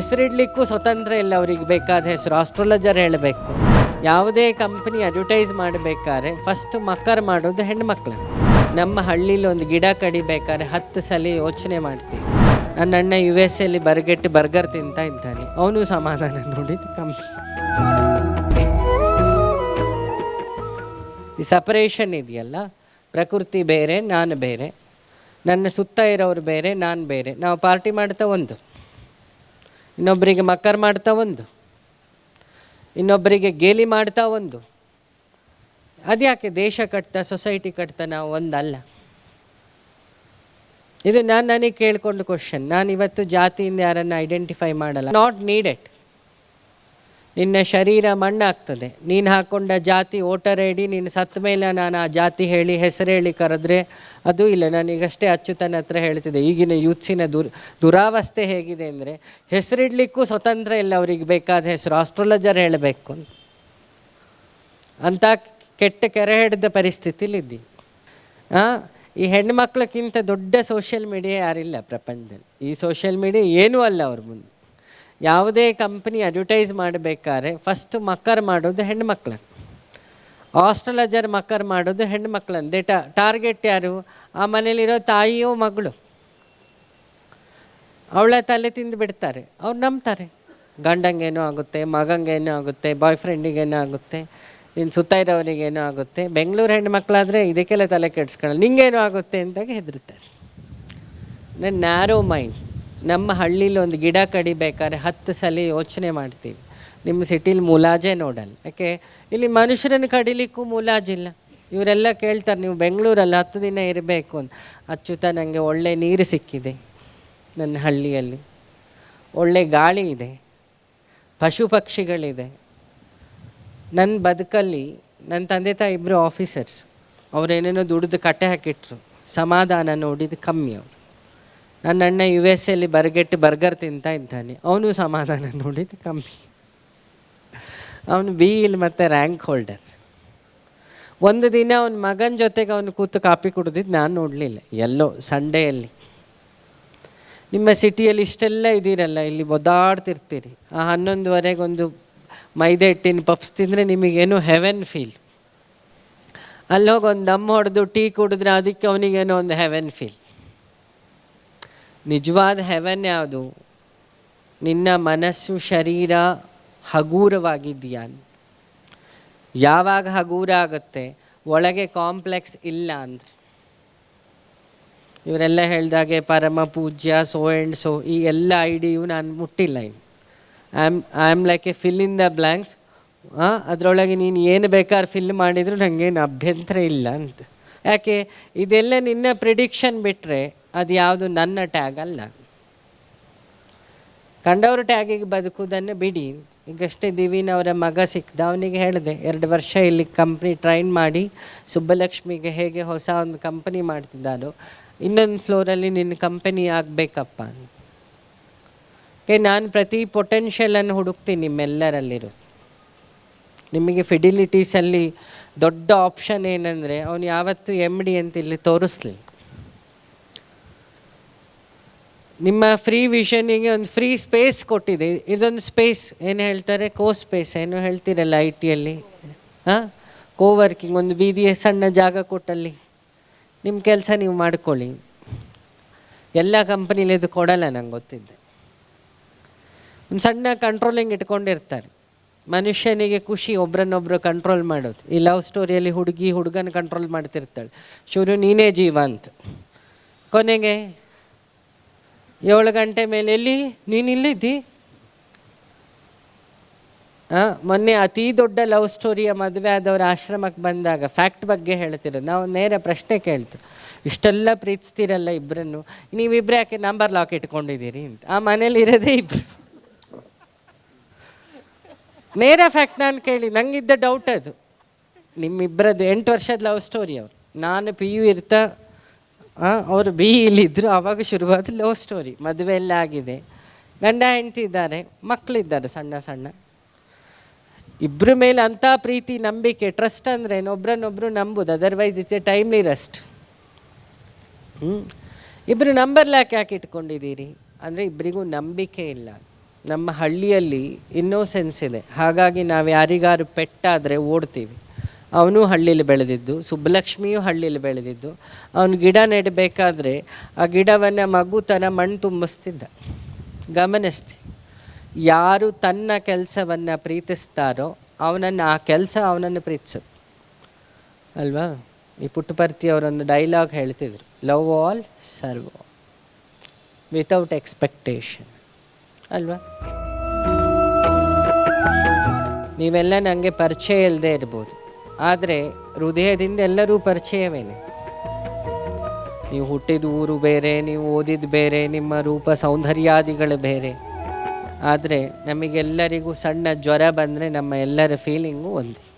ಹೆಸರಿಡ್ಲಿಕ್ಕೂ ಸ್ವತಂತ್ರ ಇಲ್ಲ ಅವ್ರಿಗೆ ಬೇಕಾದ ಹೆಸರು. ಆಸ್ಟ್ರಾಲಜರ್ ಹೇಳಬೇಕು. ಯಾವುದೇ ಕಂಪ್ನಿ ಅಡ್ವರ್ಟೈಸ್ ಮಾಡಬೇಕಾದ್ರೆ ಫಸ್ಟ್ ಮಕ್ಕರ್ ಮಾಡೋದು ಹೆಣ್ಮಕ್ಳು ನಮ್ಮ ಹಳ್ಳಿಲಿ ಒಂದು ಗಿಡ ಕಡಿಬೇಕಾದ್ರೆ ಹತ್ತು ಸಲ ಯೋಚನೆ ಮಾಡ್ತೀವಿ ನನ್ನ ಅಣ್ಣ ಯು ಎಸ್ ಎಲ್ಲಿ ಬರ್ಗೆಟ್ಟು ಬರ್ಗರ್ ತಿಂತ ಇದ್ದಾನೆ. ಅವನು ಸಮಾಧಾನ ನೋಡಿದ್ದು ಕಂಪ್ನಿ ಈ ಸಪರೇಷನ್ ಇದೆಯಲ್ಲ? ಪ್ರಕೃತಿ ಬೇರೆ, ನಾನು ಬೇರೆ. ನನ್ನ ಸುತ್ತ ಇರೋರು ಬೇರೆ, ನಾನು ಬೇರೆ. ನಾವು ಪಾರ್ಟಿ ಮಾಡ್ತಾ ಒಂದು. ಇನ್ನೊಬ್ಬರಿಗೆ ಮಕ್ಕರ್ ಮಾಡ್ತಾ ಒಂದು. ಇನ್ನೊಬ್ಬರಿಗೆ ಗೇಲಿ ಮಾಡ್ತಾ ಒಂದು. ಅದ್ಯಾಕೆ ದೇಶ ಕಟ್ತಾ, ಸೊಸೈಟಿ ಕಟ್ತಾ ನಾವು ಒಂದಲ್ಲ? ಇದು ನಾನು ನನಗೆ ಕೇಳ್ಕೊಂಡು ಕ್ವಶನ್ ನಾನು ಇವತ್ತು ಜಾತಿಯಿಂದ ಯಾರನ್ನು ಐಡೆಂಟಿಫೈ ಮಾಡಲ್ಲ. ನಾಟ್ ನೀಡೆಡ್ ನಿನ್ನ ಶರೀರ ಮಣ್ಣಾಗ್ತದೆ. ನೀನು ಹಾಕ್ಕೊಂಡ ಜಾತಿ ವೋಟರ್ ಐ ಡಿ ನೀನು ಸತ್ತ ಮೇಲೆ ನಾನು ಆ ಜಾತಿ ಹೇಳಿ, ಹೆಸರು ಹೇಳಿ ಕರೆದ್ರೆ ಅದು ಇಲ್ಲ. ನಾನೀಗಷ್ಟೇ ಅಚ್ಯುತನ ಹತ್ರ ಹೇಳ್ತಿದ್ದೆ. ಈಗಿನ ಯೂತ್ಸಿನ ದುರ್, ದುರಾವಸ್ಥೆ ಹೇಗಿದೆ ಅಂದರೆ ಹೆಸರಿಡ್ಲಿಕ್ಕೂ ಸ್ವತಂತ್ರ ಇಲ್ಲ ಅವ್ರಿಗೆ ಬೇಕಾದ ಹೆಸರು. ಆಸ್ಟ್ರಾಲಜರ್ ಹೇಳಬೇಕು ಅಂತ. ಕೆಟ್ಟ ಕೆರೆ ಹಿಡಿದ ಪರಿಸ್ಥಿತಿಲಿದ್ದೀವಿ. ಹಾಂ ಈ ಹೆಣ್ಮಕ್ಳಕ್ಕಿಂತ ದೊಡ್ಡ ಸೋಷಿಯಲ್ ಮೀಡಿಯಾ ಯಾರಿಲ್ಲ ಪ್ರಪಂಚದಲ್ಲಿ. ಈ ಸೋಷಿಯಲ್ ಮೀಡಿಯಾ ಏನೂ ಅಲ್ಲ ಅವ್ರ ಮುಂದೆ. ಯಾವುದೇ ಕಂಪ್ನಿ ಅಡ್ವರ್ಟೈಸ್ ಮಾಡಬೇಕಾದ್ರೆ ಫಸ್ಟ್ ಮಕ್ಕರ್ ಮಾಡೋದು ಹೆಣ್ಮಕ್ಳು ಆಸ್ಟ್ರಲಜರ್ ಮಕ್ಕರ್ ಮಾಡೋದು ಹೆಣ್ಮಕ್ಳನ್ನು ದೇ ಟಾರ್ಗೆಟ್ ಯಾರು? ಆ ಮನೇಲಿರೋ ತಾಯಿಯೋ ಮಗಳು. ಅವಳ ತಲೆ ತಿಂದು ಬಿಡ್ತಾರೆ. ಅವ್ರು ನಂಬ್ತಾರೆ. ಗಂಡಂಗೇನೋ ಆಗುತ್ತೆ, ಮಗಂಗೇನೋ ಆಗುತ್ತೆ ಬಾಯ್ ಫ್ರೆಂಡಿಗೇನೋ ಆಗುತ್ತೆ ನಿನ್ನ ಸುತ್ತ ಇರೋನಿಗೇನೋ ಆಗುತ್ತೆ. ಬೆಂಗಳೂರು ಹೆಣ್ಮಕ್ಳಾದರೆ ಇದಕ್ಕೆಲ್ಲ ತಲೆ ಕೆಡ್ಸ್ಕೊಳ್ಳಲ್ಲ. ನಿಂಗೇನೋ ಆಗುತ್ತೆ ಅಂತಾಗ ಹೆದರುತ್ತೆ ನನ್ನ ನ್ಯಾರೋ ಮೈಂಡ್ ನಮ್ಮ ಹಳ್ಳಿಲಿ ಒಂದು ಗಿಡ ಕಡಿಬೇಕಾದ್ರೆ ಹತ್ತು ಸಲ ಯೋಚನೆ ಮಾಡ್ತೀವಿ. ನಿಮ್ಮ ಸಿಟಿಲಿ ಮುಲಾಜೇ ನೋಡಲ್ಲ. ಯಾಕೆ? ಇಲ್ಲಿ ಮನುಷ್ಯರನ್ನು ಕಡಿಲಿಕ್ಕೂ ಮುಲಾಜಿಲ್ಲ ಇವರೆಲ್ಲ ಕೇಳ್ತಾರೆ, ನೀವು ಬೆಂಗಳೂರಲ್ಲಿ ಹತ್ತು ದಿನ ಇರಬೇಕು ಅಂತ. ಅಚ್ಚುತ ನನಗೆ ಒಳ್ಳೆ ನೀರು ಸಿಕ್ಕಿದೆ ನನ್ನ ಹಳ್ಳಿಯಲ್ಲಿ. ಒಳ್ಳೆ ಗಾಳಿ ಇದೆ. ಪಶು ಪಕ್ಷಿಗಳಿದೆ. ನನ್ನ ಬದುಕಲ್ಲಿ ನನ್ನ ತಂದೆ ತಾಯಿ ಇಬ್ಬರು ಆಫೀಸರ್ಸ್ ಅವರೇನೇನೋ ದುಡಿದು ಕಟ್ಟೆ ಹಾಕಿಟ್ರು. ಸಮಾಧಾನ ನೋಡಿದ್ದು ಕಮ್ಮಿ ಅವರು. ನನ್ನ ಅಣ್ಣ ಯು ಎಸ್ ಎಲ್ಲಿ ಬರ್ಗೆಟ್ಟು ಬರ್ಗರ್ ತಿಂತ ಇದ್ದಾನೆ. ಅವನು ಸಮಾಧಾನ ನೋಡಿದ್ದು ಕಮ್ಮಿ. ಅವನು ಬಿ ಇಲ್ ಮತ್ತು ರ್ಯಾಂಕ್ ಹೋಲ್ಡರ್ ಒಂದು ದಿನ ಅವನ ಮಗನ ಜೊತೆಗೆ ಅವನು ಕೂತು ಕಾಪಿ ಕುಡಿದಿದ್ದು ನಾನು ನೋಡಲಿಲ್ಲ. ಎಲ್ಲೋ ಸಂಡೆಯಲ್ಲಿ ನಿಮ್ಮ ಸಿಟಿಯಲ್ಲಿ ಇಷ್ಟೆಲ್ಲ ಇದ್ದೀರಲ್ಲ, ಇಲ್ಲಿ ಒದ್ದಾಡ್ತಿರ್ತೀರಿ. ಆ ಹನ್ನೊಂದುವರೆಗೆ ಒಂದು ಮೈದೆ ಹಿಟ್ಟಿನ ಪಪ್ಸ್ ತಿಂದರೆ ನಿಮಗೇನು ಹೆವೆನ್ ಫೀಲ್ ಅಲ್ಲೋಗಿ ಒಂದು ದಮ್ ಹೊಡೆದು ಟೀ ಕುಡಿದ್ರೆ ಅದಕ್ಕೆ ಅವನಿಗೇನೋ ಒಂದು ಹೆವೆನ್ ಫೀಲ್ ನಿಜವಾದ ಹೆವನ್ ಯಾವುದು? ನಿನ್ನ ಮನಸ್ಸು ಶರೀರ ಹಗೂರವಾಗಿದೆಯಾ? ಯಾವಾಗ ಹಗೂರ ಆಗುತ್ತೆ? ಒಳಗೆ ಕಾಂಪ್ಲೆಕ್ಸ್ ಇಲ್ಲ ಅಂದರೆ. ಇವರೆಲ್ಲ ಹೇಳಿದಾಗೆ ಪರಮ ಪೂಜ್ಯ ಸೋ ಆ್ಯಂಡ್ ಸೋ ಈ ಎಲ್ಲ ಐಡಿಯು ನಾನು ಮುಟ್ಟಿಲ್ಲ ಇನ್ನು. I am I am like a fill in the blanks ಅದರೊಳಗೆ ನೀನು ಏನು ಬೇಕಾದ್ರೆ ಫಿಲ್ ಮಾಡಿದರೂ ನನಗೇನು ಅಭ್ಯಂತರ ಇಲ್ಲ ಅಂತ. ಯಾಕೆ? ಇದೆಲ್ಲ ನಿನ್ನ ಪ್ರಿಡಿಕ್ಷನ್ ಬಿಟ್ಟರೆ ಅದು ಯಾವುದು ನನ್ನ ಟ್ಯಾಗ್ ಅಲ್ಲ. ಕಂಡವ್ರ ಟ್ಯಾಗಿಗೆ ಬದುಕುವುದನ್ನು ಬಿಡಿ. ಈಗಷ್ಟೇ ದಿವೀನ್ ಅವರ ಮಗ ಸಿಕ್ಕಿದ. ಅವನಿಗೆ ಹೇಳಿದೆ, ಎರಡು ವರ್ಷ ಇಲ್ಲಿ ಕಂಪ್ನಿ ಟ್ರೈನ್ ಮಾಡಿ, ಸುಬ್ಬಲಕ್ಷ್ಮಿಗೆ ಹೇಗೆ ಹೊಸ ಒಂದು ಕಂಪನಿ ಮಾಡ್ತಿದ್ದಾರೋ ಇನ್ನೊಂದು ಫ್ಲೋರಲ್ಲಿ ನಿನ್ನ ಕಂಪನಿ ಆಗಬೇಕಪ್ಪ ಕೆ ನಾನು ಪ್ರತಿ ಪೊಟೆನ್ಷಿಯಲನ್ನು ಹುಡುಕ್ತೀನಿ ನಿಮ್ಮೆಲ್ಲರಲ್ಲಿರೋ. ನಿಮಗೆ ಫಿಡಿಲಿಟೀಸಲ್ಲಿ ದೊಡ್ಡ ಆಪ್ಷನ್ ಏನಂದರೆ, ಅವನು ಯಾವತ್ತೂ ಎಂ ಡಿ ಅಂತ ಇಲ್ಲಿ ತೋರಿಸ್ಲಿಲ್ಲ. ನಿಮ್ಮ ಫ್ರೀ ವಿಷನಿಗೆ ಒಂದು ಫ್ರೀ ಸ್ಪೇಸ್ ಕೊಟ್ಟಿದೆ. ಇದೊಂದು ಸ್ಪೇಸ್ ಏನು ಹೇಳ್ತಾರೆ? ಕೋ ಸ್ಪೇಸ್ ಏನು ಹೇಳ್ತೀರಲ್ಲ ಐ ಟಿಯಲ್ಲಿ ಹಾಂ? ಕೋ ವರ್ಕಿಂಗ್ ಒಂದು ಬೀದಿಯ ಸಣ್ಣ ಜಾಗ ಕೊಟ್ಟಲ್ಲಿ. ನಿಮ್ಮ ಕೆಲಸ ನೀವು ಮಾಡ್ಕೊಳ್ಳಿ. ಎಲ್ಲ ಕಂಪ್ನಿಲಿ ಇದು ಕೊಡಲ್ಲ ನಂಗೆ ಗೊತ್ತಿದ್ದೆ. ಒಂದು ಸಣ್ಣ ಕಂಟ್ರೋಲಿಂಗ್ ಇಟ್ಕೊಂಡಿರ್ತಾರೆ. ಮನುಷ್ಯನಿಗೆ ಖುಷಿ, ಒಬ್ರನ್ನೊಬ್ರು ಕಂಟ್ರೋಲ್ ಮಾಡೋದು. ಈ ಲವ್ ಸ್ಟೋರಿಯಲ್ಲಿ ಹುಡುಗಿ, ಹುಡುಗನ ಕಂಟ್ರೋಲ್ ಮಾಡ್ತಿರ್ತಾಳೆ. ಶುರು ನೀನೇ ಜೀವ ಅಂತ ಕೊನೆಗೆ ಏಳು ಗಂಟೆ ಮೇಲೆ ಎಲ್ಲಿ? ನೀನು ಇಲ್ಲಿದ್ದಿ? ಹಾಂ ಮೊನ್ನೆ ಅತಿ ದೊಡ್ಡ ಲವ್ ಸ್ಟೋರಿಯ ಮದುವೆ ಆದವ್ರ ಆಶ್ರಮಕ್ಕೆ ಬಂದಾಗ ಫ್ಯಾಕ್ಟ್ ಬಗ್ಗೆ ಹೇಳ್ತಿರೋದು. ನಾವು ನೇರ ಪ್ರಶ್ನೆ ಕೇಳ್ತು. ಇಷ್ಟೆಲ್ಲ ಪ್ರೀತಿಸ್ತೀರಲ್ಲ ಇಬ್ಬರನ್ನು ನೀವಿಬ್ಬರೇ ಯಾಕೆ ನಂಬರ್ ಲಾಕ್ ಇಟ್ಕೊಂಡಿದ್ದೀರಿ ಅಂತ? ಆ ಮನೇಲಿ ಇರೋದೇ ಇಬ್ಬರು ನೇರ ಫ್ಯಾಕ್ಟ್ ನಾನು ಕೇಳಿ, ನಂಗಿದ್ದ ಡೌಟ್ ಅದು. ನಿಮ್ಮಿಬ್ಬರದ್ದು ಎಂಟು ವರ್ಷದ ಲವ್ ಸ್ಟೋರಿ ಅವರು. ನಾನು ಪಿ ಯು ಇರ್ತಾ ಅವರು ಬಿ ಇಲ್ಲಿದ್ದರು ಆವಾಗ ಶುರುವಾದ ಲವ್ ಸ್ಟೋರಿ, ಮದುವೆ ಎಲ್ಲ ಆಗಿದೆ. ಗಂಡ ಹೆಂಡತಿ ಇದ್ದಾರೆ ಮಕ್ಕಳಿದ್ದಾರೆ ಸಣ್ಣ ಸಣ್ಣ. ಇಬ್ಬರ ಮೇಲೆ ಅಂಥ ಪ್ರೀತಿ, ನಂಬಿಕೆ ಟ್ರಸ್ಟ್ ಅಂದರೆ ಒಬ್ರನ್ನೊಬ್ರು ನಂಬುದು otherwise it's a timely rest ಹ್ಞೂ ಇಬ್ಬರು ನಂಬರ್ ಲ್ಯಾಕ್ ಯಾಕೆ ಇಟ್ಕೊಂಡಿದ್ದೀರಿ. ಅಂದರೆ ಇಬ್ಬರಿಗೂ ನಂಬಿಕೆ ಇಲ್ಲ. ನಮ್ಮ ಹಳ್ಳಿಯಲ್ಲಿ ಇನ್ನೋಸೆನ್ಸ್ ಇದೆ. ಹಾಗಾಗಿ ನಾವು ಯಾರಿಗಾರು ಪೆಟ್ಟಾದರೆ ಓಡ್ತೀವಿ. ಅವನು ಹಳ್ಳಿಲಿ ಬೆಳೆದಿದ್ದು, ಸುಬ್ಬಲಕ್ಷ್ಮಿಯು ಹಳ್ಳಿಲಿ ಬೆಳೆದಿದ್ದು. ಅವನು ಗಿಡ ನೆಡಬೇಕಾದ್ರೆ ಆ ಗಿಡವನ್ನು ಮಗು ತನ್ನ ಮಣ್ಣು ತುಂಬಿಸ್ತಿದ್ದ. ಗಮನಿಸ್ತಿ. ಯಾರು ತನ್ನ ಕೆಲಸವನ್ನು ಪ್ರೀತಿಸ್ತಾರೋ ಅವನನ್ನು ಆ ಕೆಲಸ ಅವನನ್ನು ಪ್ರೀತಿಸೋದು. ಅಲ್ವಾ? ಈ ಪುಟ್ಟಪರ್ತಿ ಅವರೊಂದು ಡೈಲಾಗ್ ಹೇಳ್ತಿದ್ರು. Love all serve without expectation ಅಲ್ವಾ? ನೀವೆಲ್ಲ ನನಗೆ ಪರಿಚಯ ಇಲ್ಲದೆ ಇರ್ಬೋದು. ಆದರೆ ಹೃದಯದಿಂದ ಎಲ್ಲರೂ ಪರಿಚಯವೇನೆ. ನೀವು ಹುಟ್ಟಿದ ಊರು ಬೇರೆ, ನೀವು ಓದಿದ ಬೇರೆ, ನಿಮ್ಮ ರೂಪ ಸೌಂದರ್ಯಾದಿಗಳು ಬೇರೆ. ಆದರೆ ನಮಗೆಲ್ಲರಿಗೂ ಸಣ್ಣ ಜ್ವರ ಬಂದರೆ ನಮ್ಮ ಎಲ್ಲರ ಫೀಲಿಂಗು ಒಂದೇ.